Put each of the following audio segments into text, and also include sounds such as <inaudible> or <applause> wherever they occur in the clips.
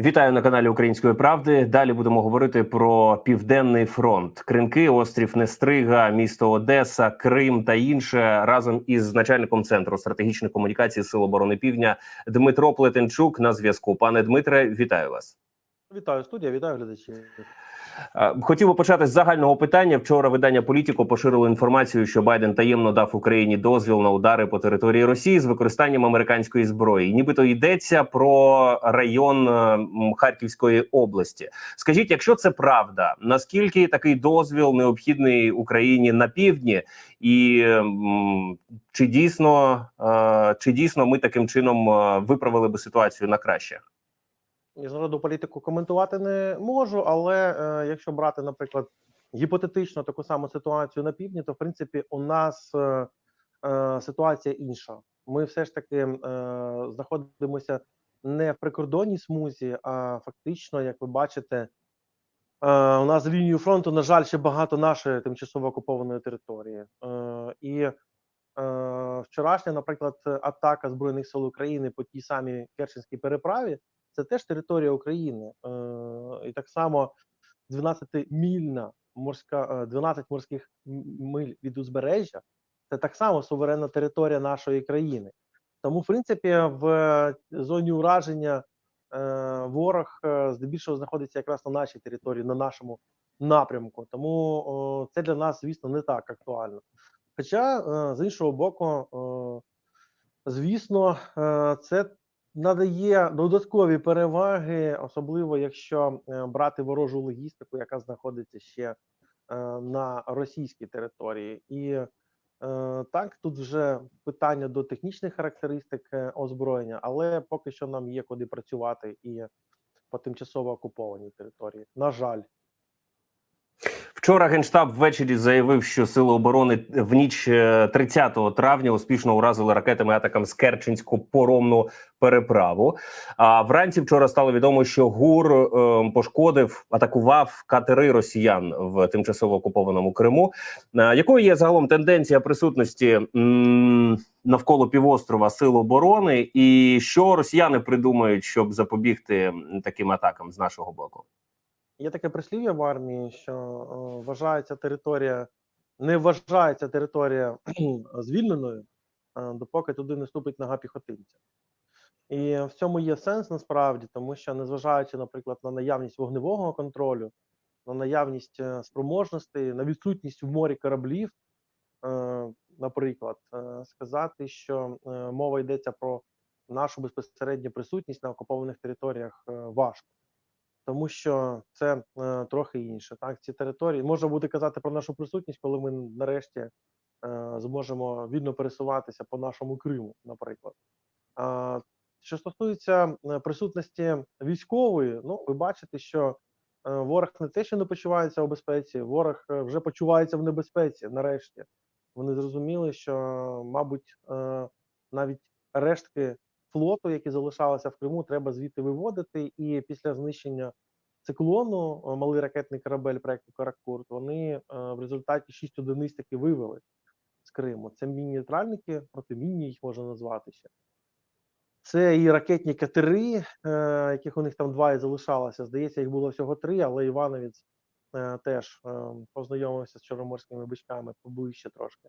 Вітаю на каналі Української правди. Далі будемо говорити про південний фронт, Кринки, острів Нестрига, місто Одеса, Крим та інше разом із начальником центру стратегічної комунікації Сил оборони Півдня Дмитро Плетенчук на зв'язку. Пане Дмитре, вітаю вас. Вітаю студія, вітаю глядачі. Е, Хотів би почати з загального питання. Вчора видання Політіко поширило інформацію, що Байден таємно дав Україні дозвіл на удари по території Росії з використанням американської зброї. Нібито йдеться про район е, Харківської області. Скажіть, якщо це правда, наскільки такий дозвіл необхідний Україні на півдні, і чи дійсно е, чи дійсно ми таким чином виправили би ситуацію на краще? Міжнародну політику коментувати не можу, але е, якщо брати, наприклад, гіпотетично таку саму ситуацію на півдні, то в принципі у нас е, е, ситуація інша. Ми все ж таки е, знаходимося не в прикордонній смузі, а фактично, як ви бачите, е, у нас за лінією фронту, на жаль, ще багато нашої тимчасово окупованої території. Е, і е, вчорашня, наприклад, атака Збройних сил України по тій самій Керченській переправі це теж територія України. Е, і так само 12-мільна морська, е, 12 морських миль від узбережжя це так само суверенна територія нашої країни. Тому, в принципі, в зоні ураження е, ворог е, здебільшого знаходиться якраз на нашій території, на нашому напрямку. Тому це для нас, звісно, не так актуально. Хоча, е, з іншого боку, е, звісно, е, це надає додаткові переваги, особливо якщо е, брати ворожу логістику, яка знаходиться ще е, на російській території. І е, так, тут вже питання до технічних характеристик озброєння, але поки що нам є куди працювати і по тимчасово окупованій території. На жаль. Вчора генштаб ввечері заявив, що сили оборони в ніч е, 30 травня успішно уразили ракетами атакам з Керченську поромну переправу. А вранці вчора стало відомо, що ГУР е, пошкодив, атакував катери росіян в тимчасово окупованому Криму. Е, якою є загалом тенденція присутності м, навколо півострова сил оборони, і що росіяни придумають, щоб запобігти таким атакам з нашого боку? Є таке прислів'я в армії, що е, вважається територія, не вважається територія <clears throat> звільненою, е, допоки туди не ступить нога піхотинця. І в цьому є сенс насправді, тому що незважаючи, наприклад, на наявність вогневого контролю, на наявність е, спроможностей, на відсутність в морі кораблів, наприклад, сказати, що мова йдеться про нашу безпосередню присутність на окупованих територіях важко тому що це е, трохи інше. Так, ці території можна буде казати про нашу присутність, коли ми нарешті е, зможемо вільно пересуватися по нашому Криму, наприклад. А, що стосується е, присутності військової, ну ви бачите, що е, ворог не те, що не почувається у безпеці, ворог е, вже почувається в небезпеці. Нарешті вони зрозуміли, що, мабуть, е, навіть рештки флоту, які залишалися в Криму, треба звідти виводити. І після знищення циклону е, малий ракетний корабель проекту Каракурт, вони е, в результаті шість одиниць таки вивели з Криму. Це міні-нейтральники, протимінні їх можна назвати ще. Це і ракетні катери, е, яких у них там два і залишалося. Здається, їх було всього три, але Івановець теж е, познайомився з чорноморськими бичками поближче трошки.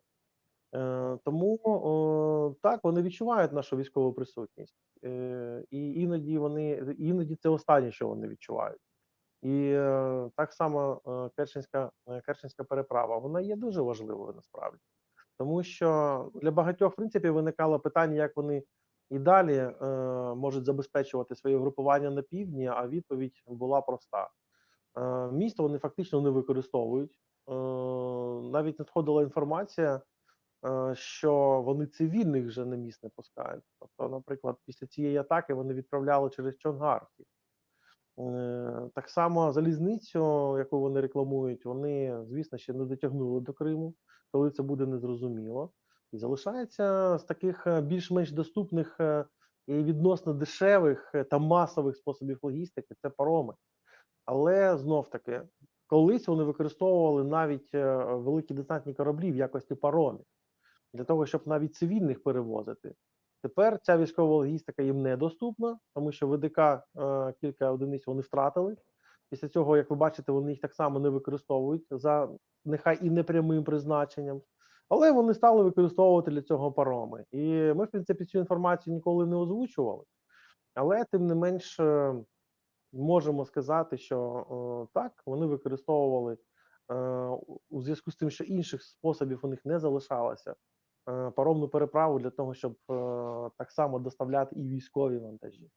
Е, тому так вони відчувають нашу військову присутність, е, і іноді вони іноді це останнє, що вони відчувають. І е, так само Керченська, Керченська переправа вона є дуже важливою насправді, тому що для багатьох в принципі виникало питання, як вони і далі можуть забезпечувати своє групування на півдні. А відповідь була проста: місто вони фактично не використовують. Навіть надходила інформація що вони цивільних вже на міст не пускають. Тобто, наприклад, після цієї атаки вони відправляли через Чонгарки. Е, Так само залізницю, яку вони рекламують, вони, звісно, ще не дотягнули до Криму, коли це буде незрозуміло. І залишається з таких е, більш-менш доступних е, і відносно дешевих е, та масових способів логістики це пароми. Але знов таки, колись вони використовували навіть е, великі десантні кораблі в якості паромів для того, щоб навіть цивільних перевозити. Тепер ця військова логістика їм недоступна, тому що ВДК е, кілька одиниць вони втратили. Після цього, як ви бачите, вони їх так само не використовують за нехай і непрямим призначенням, але вони стали використовувати для цього пароми. І ми, в принципі, цю інформацію ніколи не озвучували. Але тим не менш е, можемо сказати, що е, так, вони використовували е, у- зв'язку з тим, що інших способів у них не залишалося. Е, Паромну переправу для того, щоб е, так само доставляти і військові вантажі.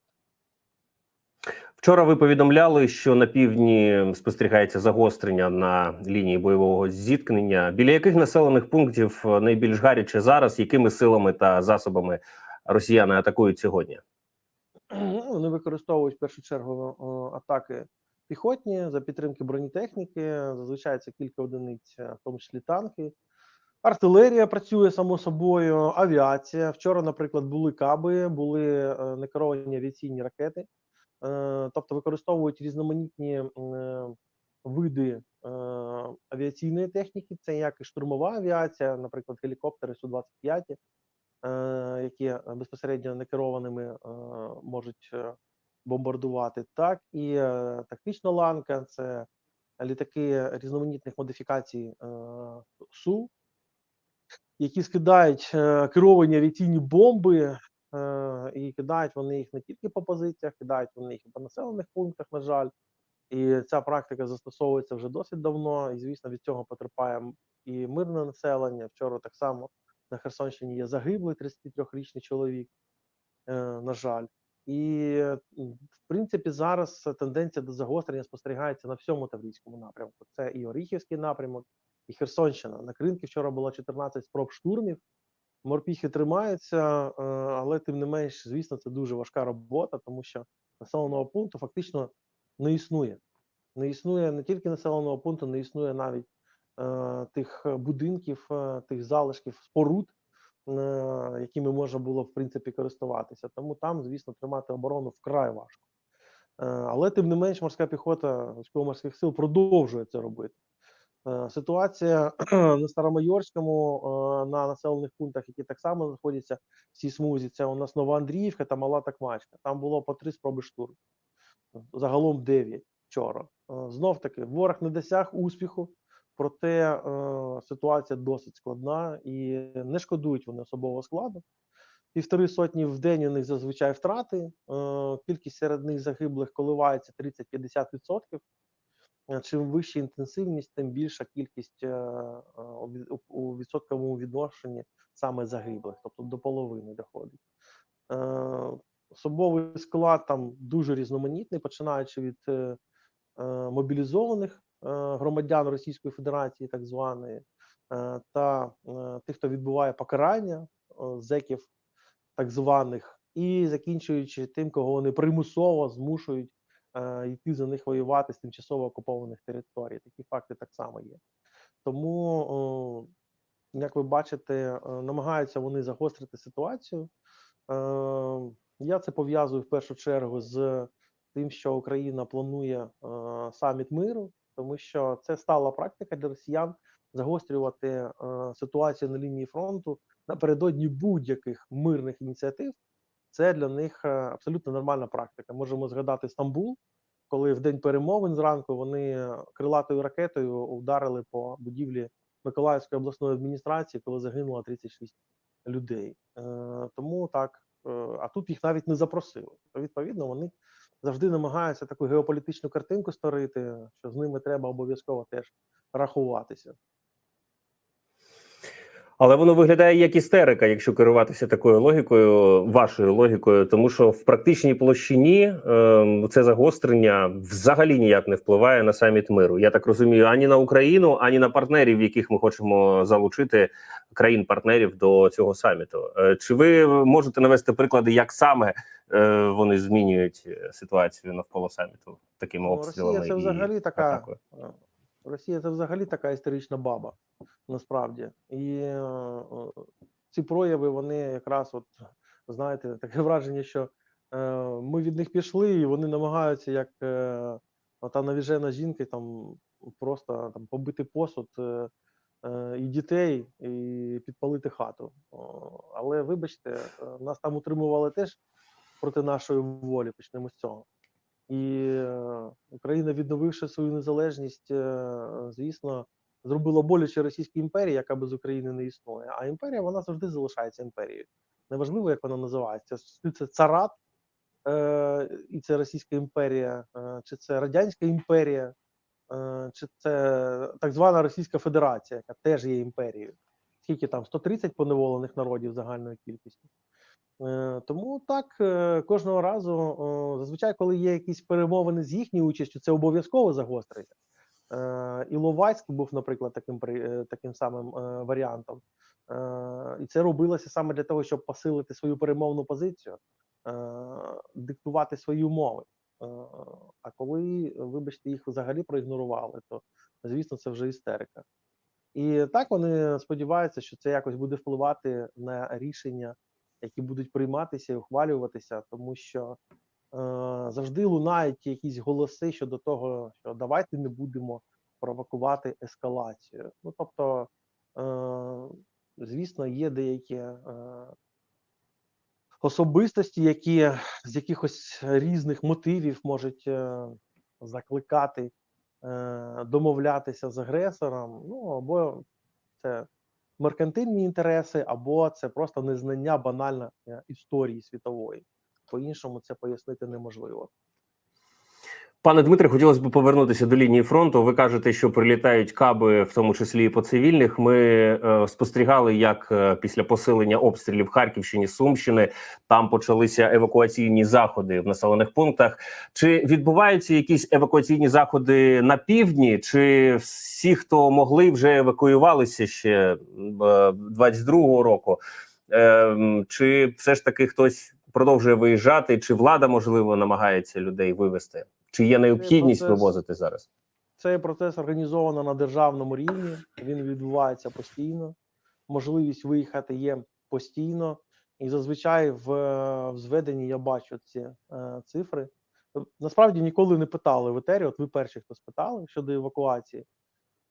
Вчора ви повідомляли, що на півдні спостерігається загострення на лінії бойового зіткнення. Біля яких населених пунктів е, найбільш гаряче зараз? Якими силами та засобами росіяни атакують сьогодні? Ну, Вони використовують в першу чергу атаки піхотні за підтримки бронетехніки. Зазвичай це кілька одиниць, в тому числі танки. Артилерія працює само собою, авіація. Вчора, наприклад, були каби, були е, некеровані авіаційні ракети, Е, тобто використовують різноманітні е, види авіаційної техніки. Це як і штурмова авіація, наприклад, гелікоптери Су-25, е, які безпосередньо некерованими можуть бомбардувати, так і тактична ланка це літаки різноманітних модифікацій Су, які скидають е, керовані авіаційні бомби, е, і кидають вони їх не тільки по позиціях, кидають вони їх і по населених пунктах, на жаль. І ця практика застосовується вже досить давно, і звісно, від цього потерпає і мирне населення. Вчора так само на Херсонщині є загиблий 33-річний чоловік, е, на жаль. І в принципі зараз тенденція до загострення спостерігається на всьому Таврійському напрямку. Це і Оріхівський напрямок, і Херсонщина. На Кринки вчора було 14 спроб штурмів. Морпіхи тримаються, е, але тим не менш, звісно, це дуже важка робота, тому що населеного пункту фактично не існує. Не існує не тільки населеного пункту, не існує навіть е, тих будинків, е, тих залишків, споруд, е, якими можна було в принципі користуватися. Тому там, звісно, тримати оборону вкрай важко. Е, але тим не менш, морська піхота військово-морських сил продовжує це робити. Е, Ситуація <clears throat> на Старомайорському е, на населених пунктах, які так само знаходяться в цій смузі. Це у нас Новоандріївка та Мала Такмачка. Там було по три спроби штурму. Загалом 9 вчора. Знов таки, ворог не досяг успіху, проте е, ситуація досить складна і не шкодують вони особового складу. Півтори сотні в день у них зазвичай втрати. Е, кількість серед них загиблих коливається 30-50%. Е, Чим вища інтенсивність, тим більша кількість е, е, у від- у- у відсотковому відношенні саме загиблих, тобто до половини доходить. Особовий склад там дуже різноманітний, починаючи від мобілізованих громадян Російської Федерації, так званої, та тих, хто відбуває покарання зеків, так званих, і закінчуючи тим, кого вони примусово змушують йти за них воювати з тимчасово окупованих територій. Такі факти так само є. Тому, як ви бачите, е, намагаються вони загострити ситуацію. Е, Я це пов'язую в першу чергу з тим, що Україна планує е, саміт миру, тому що це стала практика для росіян загострювати е, ситуацію на лінії фронту напередодні будь-яких мирних ініціатив. Це для них е, абсолютно нормальна практика. Можемо згадати Стамбул, коли в день перемовин зранку вони крилатою ракетою вдарили по будівлі Миколаївської обласної адміністрації, коли загинуло 36 людей. Е, тому так, е, а тут їх навіть не запросили. Відповідно, вони завжди намагаються таку геополітичну картинку створити, що з ними треба обов'язково теж рахуватися. Але воно виглядає як істерика, якщо керуватися такою логікою, вашою логікою, тому що в практичній площині е, це загострення взагалі ніяк не впливає на саміт миру. Я так розумію, ані на Україну, ані на партнерів, яких ми хочемо залучити країн-партнерів до цього саміту. Е, чи ви можете навести приклади, як саме е, вони змінюють е, ситуацію навколо саміту такими Ну, обстрілами? Росія це і така атакою? Росія це взагалі така історична баба, насправді. І е, ці прояви, вони якраз, от знаєте, таке враження, що е, ми від них пішли, і вони намагаються, як е, та навіжена жінка, там просто там побити посуд, е, е, і дітей, і підпалити хату. Але вибачте, е, нас там утримували теж проти нашої волі. Почнемо з цього. І е, Україна, відновивши свою незалежність, е, звісно, зробила боляче Російській імперії, яка без України не існує. А імперія вона завжди залишається імперією. Неважливо, як вона називається. Чи це царат, е, і це Російська імперія, чи це Радянська імперія, чи це так звана Російська Федерація, яка теж є імперією. Скільки там 130 поневолених народів загальною кількістю. Е, Тому так е, кожного разу, зазвичай, коли є якісь перемовини з їхньою участю, це обов'язково загостриться. Е, Іловайськ був, наприклад, таким таким самим варіантом. І це робилося саме для того, щоб посилити свою перемовну позицію, диктувати свої умови. А коли, вибачте, їх взагалі проігнорували, то звісно це вже істерика. І так вони сподіваються, що це якось буде впливати на рішення, які будуть прийматися і ухвалюватися, тому що е, завжди лунають якісь голоси щодо того, що давайте не будемо провокувати ескалацію. Ну тобто, е, звісно, є деякі е, особистості, які з якихось різних мотивів можуть е, закликати е, домовлятися з агресором, ну або це меркантильні інтереси, або це просто незнання банально е, історії світової. По-іншому це пояснити неможливо. Пане Дмитре, хотілося б повернутися до лінії фронту. Ви кажете, що прилітають каби, в тому числі і по цивільних. Ми е, спостерігали, як е, після посилення обстрілів Харківщини, Сумщини там почалися евакуаційні заходи в населених пунктах. Чи відбуваються якісь евакуаційні заходи на півдні? Чи всі, хто могли, вже евакуювалися ще е, 22-го року? Е, чи все ж таки хтось продовжує виїжджати? Чи влада можливо намагається людей вивезти? Чи є необхідність процес- вивозити зараз? Цей процес організовано на державному рівні. Він відбувається постійно. Можливість виїхати є постійно, і зазвичай в, в зведенні я бачу ці е, цифри. Насправді ніколи не питали в етері. От ви перші, хто спитали щодо евакуації.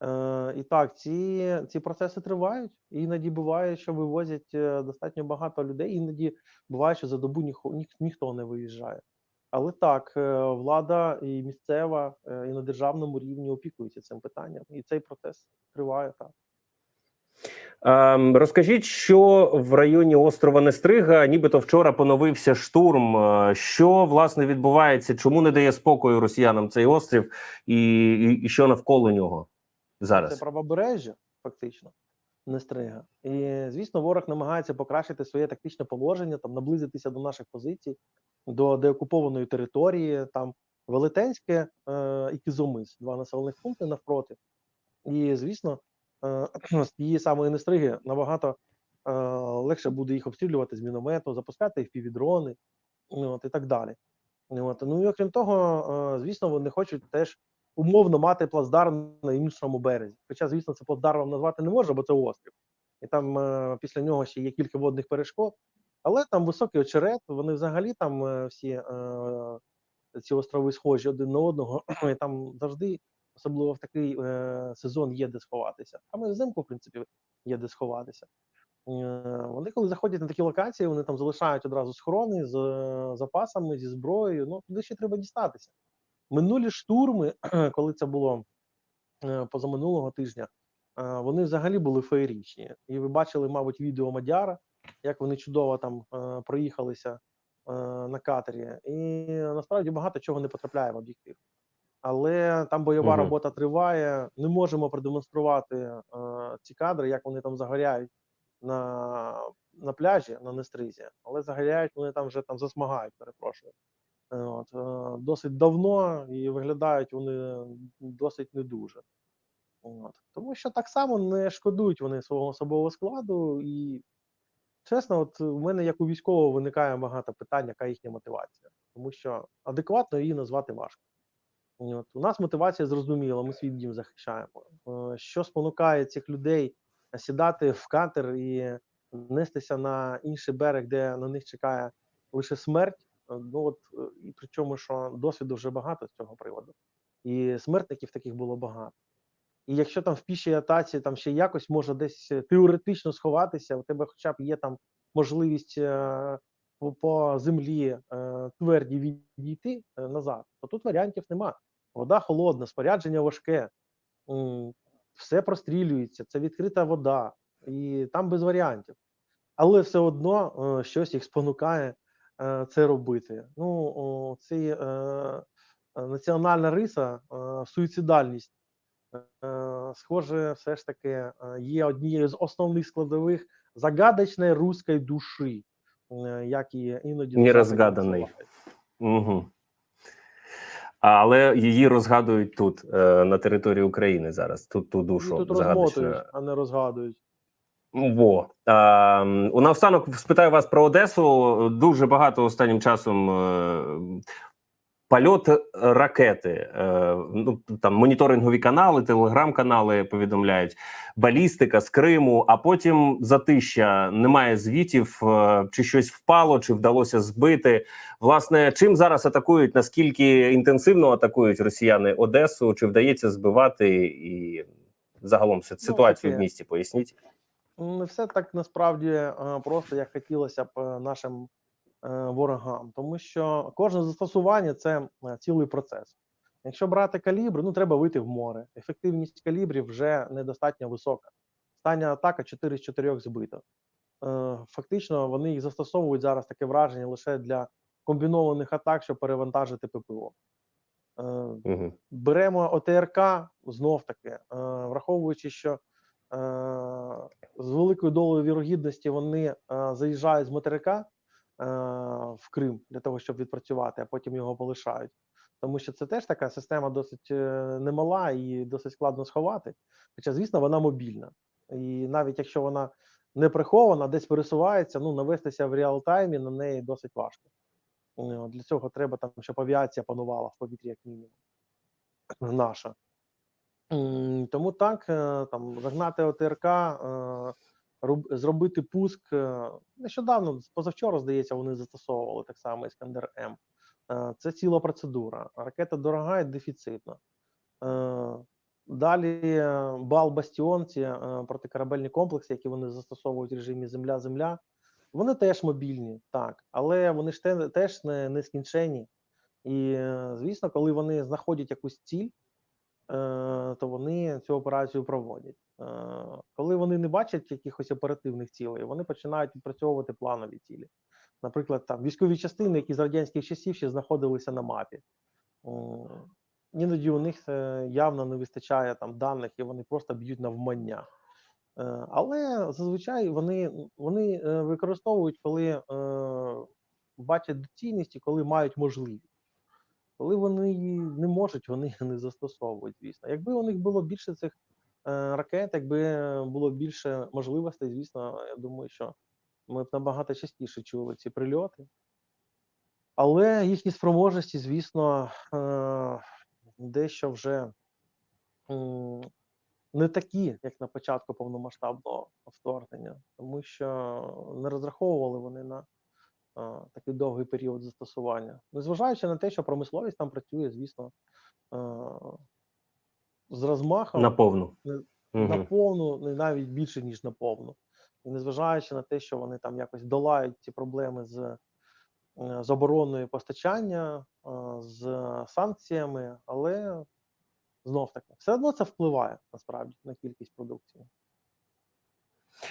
Е, і так, ці, ці процеси тривають. Іноді буває, що вивозять е, достатньо багато людей. Іноді буває, що за добу ніхто, ніх, ніхто не виїжджає. Але так, е, влада і місцева, е, і на державному рівні опікуються цим питанням, і цей процес триває так. Ем, розкажіть, що в районі острова Нестрига, нібито вчора поновився штурм. Е, Що власне відбувається? Чому не дає спокою росіянам цей острів, і, і, і що навколо нього зараз? Це правобережжя, фактично, Нестрига. І звісно, ворог намагається покращити своє тактичне положення, там наблизитися до наших позицій, до деокупованої території, там Велетенське е, і Кізомис, два населених пункти навпроти. І звісно, е, <clears throat> з тієї самої Нестриги набагато е, легше буде їх обстрілювати з міномету, запускати їх півдрони, от, і так далі. От. Ну і окрім того, е, звісно, вони хочуть теж умовно мати плацдарм на іншому березі. Хоча, звісно, це плацдармом назвати не може, бо це острів. І там е, після нього ще є кілька водних перешкод, але там високий очерет, вони взагалі там е, всі е, ці острови схожі один на одного, <clears throat> і там завжди, особливо в такий е, сезон, є де сховатися. А ми взимку, в принципі, є де сховатися. Е, Вони, коли заходять на такі локації, вони там залишають одразу схорони з е, запасами, зі зброєю. Ну, туди ще треба дістатися. Минулі штурми, <clears throat> коли це було е, позаминулого тижня, е, вони взагалі були феєрічні. І ви бачили, мабуть, відео Мадяра, як вони чудово там е, проїхалися на катері. І насправді багато чого не потрапляє в об'єктив. Але там бойова Мгм. робота триває. Не можемо продемонструвати е, ці кадри, як вони там загоряють на, на пляжі на Нестризі, але загоряють вони там вже там засмагають, перепрошую. Е, От, е, досить давно і виглядають вони досить не дуже. От. Тому що так само не шкодують вони свого особового складу. І чесно, от у мене як у військового виникає багато питань, яка їхня мотивація, тому що адекватно її назвати важко. От. У нас мотивація зрозуміла, ми свій дім захищаємо. Е, Що спонукає цих людей сідати в катер і нестися на інший берег, де на них чекає лише смерть. Е, Ну от е, і причому, що досвіду вже багато з цього приводу, і смертників таких було багато. І якщо там в пішій атаці там ще якось може десь е, теоретично сховатися, у тебе хоча б є там можливість по, землі тверді відійти назад, то тут варіантів нема. Вода холодна, спорядження важке, все прострілюється, це відкрита вода, і там без варіантів. Але все одно щось їх спонукає це робити. Ну, о, ці, е, е, національна риса, е, суїцидальність, е, схоже, все ж таки е, є однією з основних складових загадочної руської душі, е, як і іноді Нерозгаданий. Угу. Але її розгадують тут, е, на території України зараз. Тут ту душу тут розмотують, а не розгадують. Во а, у наостанок спитаю вас про Одесу. Дуже багато останнім часом е, польот ракети. Е, ну там моніторингові канали, телеграм-канали повідомляють балістика з Криму. А потім затища немає звітів, е, чи щось впало, чи вдалося збити. Власне, чим зараз атакують? Наскільки інтенсивно атакують росіяни Одесу? Чи вдається збивати і загалом си- ситуацію в місті? Поясніть. Не все так насправді е, просто, як хотілося б е, нашим е, ворогам, тому що кожне застосування це цілий процес. Якщо брати калібр, ну треба вийти в море. Ефективність калібрів вже недостатньо висока. Остання атака 4 з 4 збито. Фактично, вони їх застосовують зараз таке враження лише для комбінованих атак, щоб перевантажити ППО. Угу. беремо ОТРК знов таки, враховуючи, що з великою долею вірогідності вони е, заїжджають з материка е, в Крим для того, щоб відпрацювати, а потім його полишають. Тому що це теж така система досить е, немала і досить складно сховати. Хоча, звісно, вона мобільна. І навіть якщо вона не прихована, десь пересувається, ну навестися в реал-таймі на неї досить важко. Е, Для цього треба там, щоб авіація панувала в повітрі, як мінімум. Наша. Тому так, е, там загнати ОТРК, е, зробити пуск. е, Нещодавно, позавчора, здається, вони застосовували так само Іскандер М. Це ціла процедура. Ракета дорога і дефіцитна. Далі бал Бастіон, ці протикорабельні комплекси, які вони застосовують в режимі Земля-Земля, вони теж мобільні, так, але вони ж теж не, не скінчені. І, звісно, коли вони знаходять якусь ціль, то вони цю операцію проводять. Е, Коли вони не бачать якихось оперативних цілей, вони починають відпрацьовувати планові цілі. Наприклад, там військові частини, які з радянських часів ще знаходилися на мапі. Іноді у них е, явно не вистачає там даних, і вони просто б'ють навмання. Е, Але зазвичай вони, вони е, використовують, коли е, бачать доцільність і коли мають можливість. Коли вони її не можуть, вони <laughs> не застосовують, звісно. Якби у них було більше цих е, ракет, якби було більше можливостей, звісно, я думаю, що ми б набагато частіше чули ці прильоти. Але їхні спроможності, звісно, е, дещо вже не такі, як на початку повномасштабного вторгнення, тому що не розраховували вони на такий довгий період застосування. Незважаючи на те, що промисловість там працює, звісно, з розмахом Наповну. Не- Угу. на повну, не навіть більше, ніж на повну. І незважаючи на те, що вони там якось долають ці проблеми з, е, з обороною постачання, з санкціями, але знов таки, все одно це впливає насправді на кількість продукції.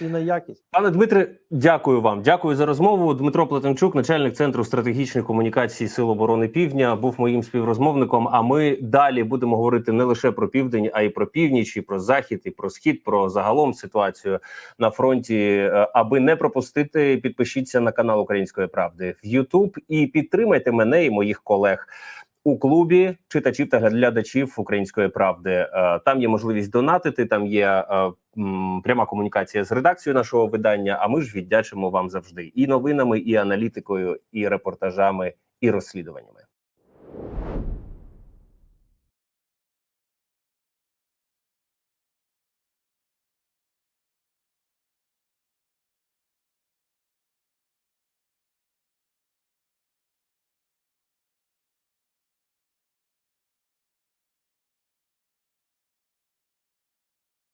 І на якість. Пане Дмитре, дякую вам. Дякую за розмову. Дмитро Плетенчук, начальник центру стратегічних комунікацій Сил оборони Півдня, був моїм співрозмовником. А ми далі будемо говорити не лише про південь, а й про північ, і про захід, і про схід, про загалом ситуацію на фронті. Е, Аби не пропустити, підпишіться на канал Української правди в YouTube і підтримайте мене і моїх колег. У клубі читачів та глядачів української правди Е, там є можливість донатити. Там є е, пряма комунікація з редакцією нашого видання. А ми ж віддячимо вам завжди і новинами, і аналітикою, і репортажами, і розслідуваннями.